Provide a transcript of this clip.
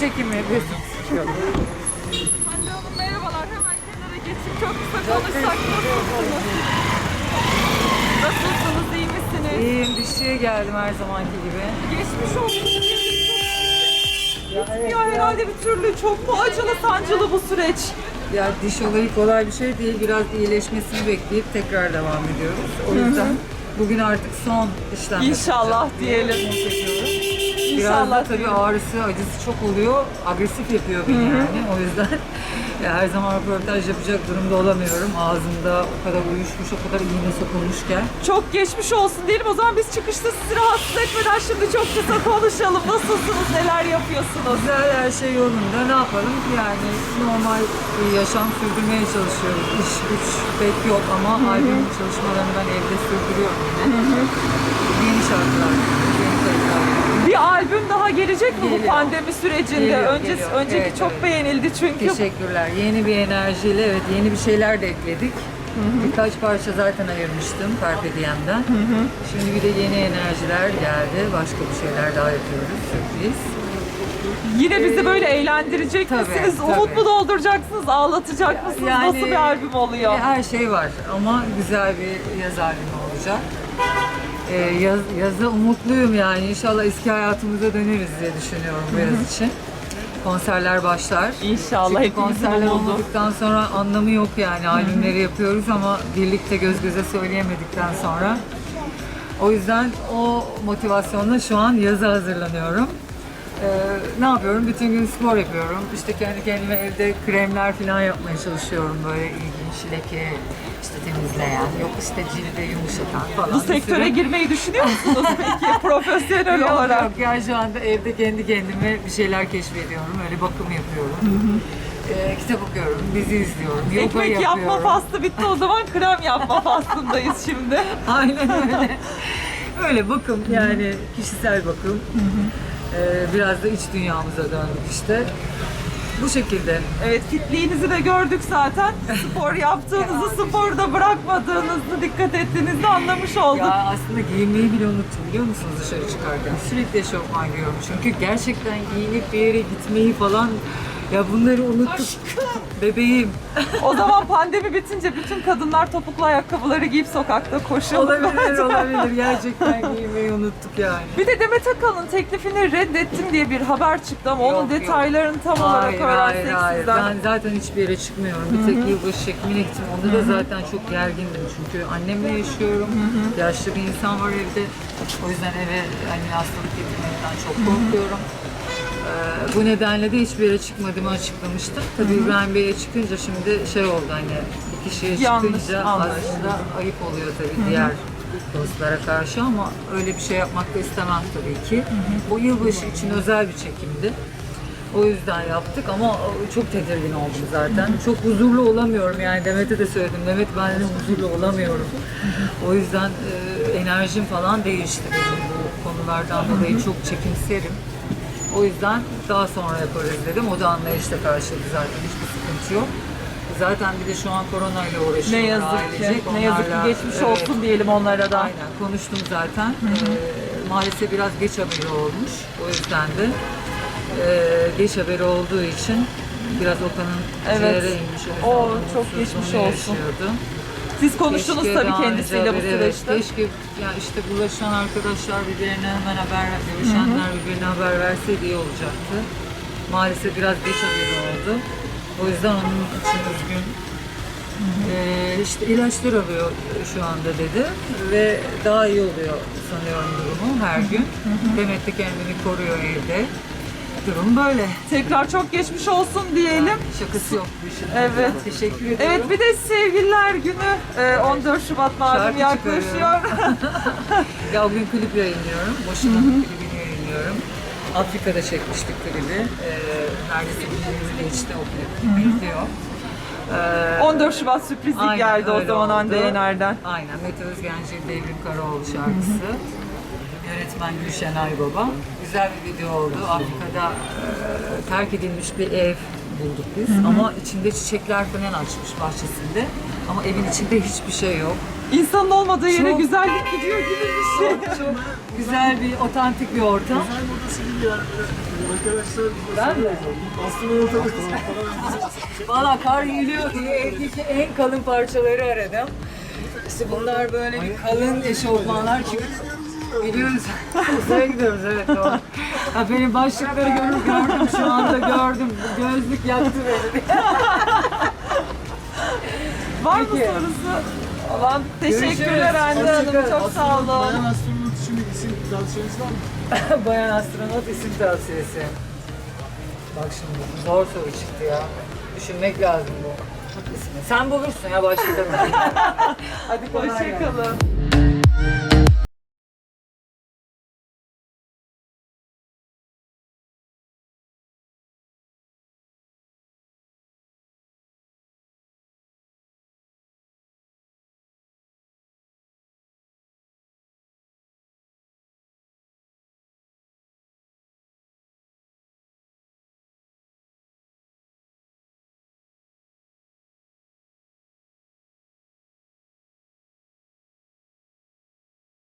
çekimi yapıyorsun. Hande Hanım merhabalar. Hemen kenara geçin. Çok kısa konuşsak nasılsınız? Nasılsınız? iyi misiniz? İyiyim, dişçiye geldim her zamanki gibi. Geçmiş olsun. Bitmiyor herhalde bir türlü. Çok mu acılı sancılı bu süreç? Ya diş olayı kolay bir şey değil. Biraz iyileşmesini bekleyip tekrar devam ediyoruz. O yüzden bugün artık son işlem İnşallah diyelim. Bunu Biraz İnşallah da tabii ağrısı, acısı çok oluyor. Agresif yapıyor beni yani. O yüzden ya her zaman röportaj yapacak durumda olamıyorum. Ağzımda o kadar uyuşmuş, o kadar iğne sokulmuşken. Çok geçmiş olsun diyelim. O zaman biz çıkışta sizi rahatsız etmeden şimdi çok kısa konuşalım. Nasılsınız? Neler yapıyorsunuz? Güzel her şey yolunda. Ne yapalım? Yani normal bir yaşam sürdürmeye çalışıyoruz. İş güç pek yok ama albüm çalışmalarını ben evde sürdürüyorum yine. Yeni şarkılar, yeni kayıtlar. Bir albüm daha gelecek mi bu Geliyor. pandemi sürecinde? Geliyor, Öncesi, geliyor. önceki Evet, çok evet. beğenildi çünkü. Teşekkürler. Yeni bir enerjiyle evet yeni bir şeyler de ekledik. Birkaç parça zaten ayırmıştım Carpe Diem'den. Şimdi bir de yeni enerjiler geldi. Başka bir şeyler daha yapıyoruz. Sürpriz. Yine bizi böyle eğlendirecek tabii, misiniz? tabii. Umut mu dolduracaksınız? Ağlatacak mısınız? Yani- Nasıl bir albüm oluyor? Her şey var ama güzel bir yaz albümü olacak. E, yaz, yaza umutluyum yani. İnşallah eski hayatımıza döneriz diye düşünüyorum bu yaz için. Konserler başlar. İnşallah Çünkü hepimizin konserler umudu. olmadıktan sonra anlamı yok yani. Albümleri yapıyoruz ama birlikte göz göze söyleyemedikten sonra. O yüzden o motivasyonla şu an yaza hazırlanıyorum. Ee, ne yapıyorum? Bütün gün spor yapıyorum. İşte kendi kendime evde kremler falan yapmaya çalışıyorum. Böyle ilginç leke işte temizleyen, yok işte cilde yumuşatan falan. Bu Bir sürü- sektöre girmeyi düşünüyor musunuz peki profesyonel Yok olarak? yok yani şu anda evde kendi kendime bir şeyler keşfediyorum. Öyle bakım yapıyorum. Ee, kitap okuyorum, dizi izliyorum, yoga Ekmek yapıyorum. yapma faslı bitti o zaman krem yapma faslındayız şimdi. Aynen öyle. öyle bakım yani kişisel bakım. Ee, biraz da iç dünyamıza döndük işte. Bu şekilde. Evet fitliğinizi de gördük zaten. Spor yaptığınızı, sporda bırakmadığınızı, dikkat ettiğinizi anlamış olduk. Ya aslında giyinmeyi bile unuttum biliyor musunuz dışarı çıkarken? Sürekli eşofman giyiyorum çünkü gerçekten giyinip bir yere gitmeyi falan ya bunları unuttuk. Bebeğim. O zaman pandemi bitince bütün kadınlar topuklu ayakkabıları giyip sokakta koşuyor. Olabilir olabilir gerçekten giymeyi unuttuk yani. Bir de Demet Akalın teklifini reddettim diye bir haber çıktı ama onun Yok, yok. detaylarını tam olarak Hayır, hayır, öğrensek hayır. sizden. Ben zaten hiçbir yere çıkmıyorum. Bir tek yılbaşı çekimine gittim. Onda da zaten çok gergindim çünkü annemle yaşıyorum. Yaşlı bir insan var evde. O yüzden eve hani hastalık getirmekten çok korkuyorum. Ee, bu nedenle de hiçbir yere çıkmadığımı açıklamıştım. Tabii İbrahim Bey'e çıkınca şimdi şey oldu hani bir kişiye Yanlış çıkınca anlaşıldı. aslında ayıp oluyor tabii diğer dostlara karşı ama öyle bir şey yapmak da istemem tabii ki. Bu yılbaşı için özel bir çekimdi. O yüzden yaptık ama çok tedirgin oldum zaten. Çok huzurlu olamıyorum yani Demet'e de söyledim. Demet ben de huzurlu olamıyorum. O yüzden e, enerjim falan değişti benim bu konulardan dolayı çok çekimserim. O yüzden daha sonra yaparız dedim. O da anlayışla karşıladı zaten hiçbir sıkıntı yok. Zaten bir de şu an koronayla uğraşıyorlar Ne yazık ki, ailecek. ne yazık ki Onlarla, geçmiş evet, olsun diyelim onlara da. Aynen konuştum zaten. Ee, maalesef biraz geç haberi olmuş. O yüzden de e, geç haberi olduğu için biraz Okan'ın Evet. inmiş. O onun çok geçmiş olsun. yaşıyordu. Siz konuştunuz Keşke tabii daha önce kendisiyle bu haberi- süreçte. keşke ya işte bulaşan arkadaşlar birbirine hemen haber görüşenler birbirine haber verseydi iyi olacaktı. Maalesef biraz geç haberi oldu. O yüzden onun için üzgün. Ee, işte ilaçlar alıyor şu anda dedi ve daha iyi oluyor sanıyorum durumu her gün. Demet de kendini koruyor evde. Durum böyle. Tekrar çok geçmiş olsun diyelim. Şakası yok bu işin. Evet. Teşekkür ediyorum. Evet bir de sevgililer günü e, 14 Şubat malum Şarkı yaklaşıyor. Ya o gün klip yayınlıyorum. Boşuna klibini yayınlıyorum. Afrika'da çekmiştik klibi. Ee, neredeyse bir yıl geçti o klip. Ee, 14 Şubat sürprizi Aynen, geldi o öyle zaman Hande. Yener'den. Aynen. Mete Özgenci, Devrim Karaoğlu şarkısı. Yönetmen Gülşen Aybaba. Güzel bir video oldu. Afrika'da e, terk edilmiş bir ev bulduk biz. Ama içinde çiçekler falan açmış bahçesinde. Ama evin içinde hiçbir şey yok. İnsanın olmadığı yere Çok- güzellik gidiyor gibi bir şey. Çok, çok güzel bir, otantik bir ortam. Güzel modası gibi yani. Arkadaşlar Ben de. aslında ortada Valla kar geliyor diye evdeki en kalın parçaları aradım. İşte bunlar böyle bir kalın eşofmanlar çünkü biliyoruz uzaya gidiyoruz evet doğru. Ha, benim başlıkları gördüm, gördüm şu anda gördüm. Gözlük yaktı beni. Var mı Peki. sorusu? Tamam. Teşekkürler Hande Hanım. Çok sağ olun. Bayan astronot için bir isim tavsiyeniz var mı? Bayan astronot isim tavsiyesi. Bak şimdi zor soru çıktı ya. Düşünmek lazım bu ismi. Sen bulursun ya başlayalım. Hadi kolay gelsin. Hoşçakalın.